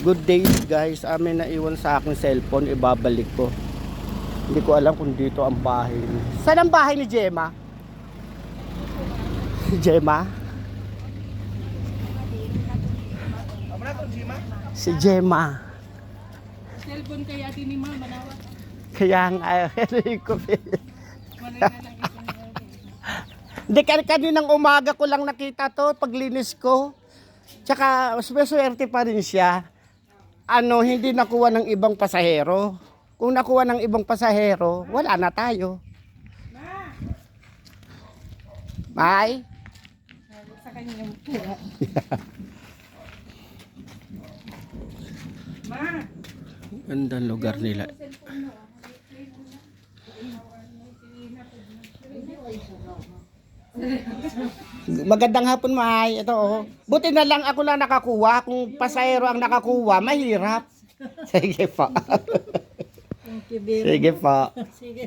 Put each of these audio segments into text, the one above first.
Good day guys. Amin na iwan sa aking cellphone. Ibabalik ko. Hindi ko alam kung dito ang bahay. Saan ang bahay ni Gemma? Si Gemma? Si Gemma. Cellphone kaya din ni Mama nawa. Kaya nga, eh, ko. Lang isang Hindi, kan kaninang umaga ko lang nakita to, paglinis ko. Tsaka, swerte pa rin siya. Ano, hindi nakuha ng ibang pasahero. Kung nakuha ng ibang pasahero, wala na tayo. May? sa kanyang. Ma, Gandang lugar nila. Magandang hapon, May. Ito, oh. Buti na lang ako lang nakakuha. Kung pasahero ang nakakuha, mahirap. Sige baby. Sige po. Sige.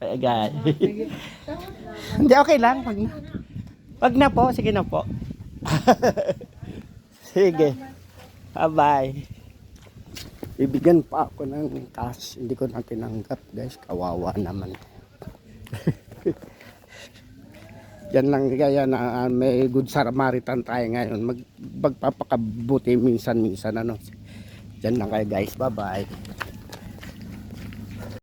Ay, guys. Hindi, okay lang. Wag na. Wag na po. Sige na po. Sige. Bye-bye. Bibigyan pa ako ng cash. Hindi ko na tinanggap, guys. Kawawa naman. Yan lang kaya na ah, may good Samaritan tayo ngayon. Mag, magpapakabuti minsan-minsan ano. Yan lang kayo guys. Bye-bye.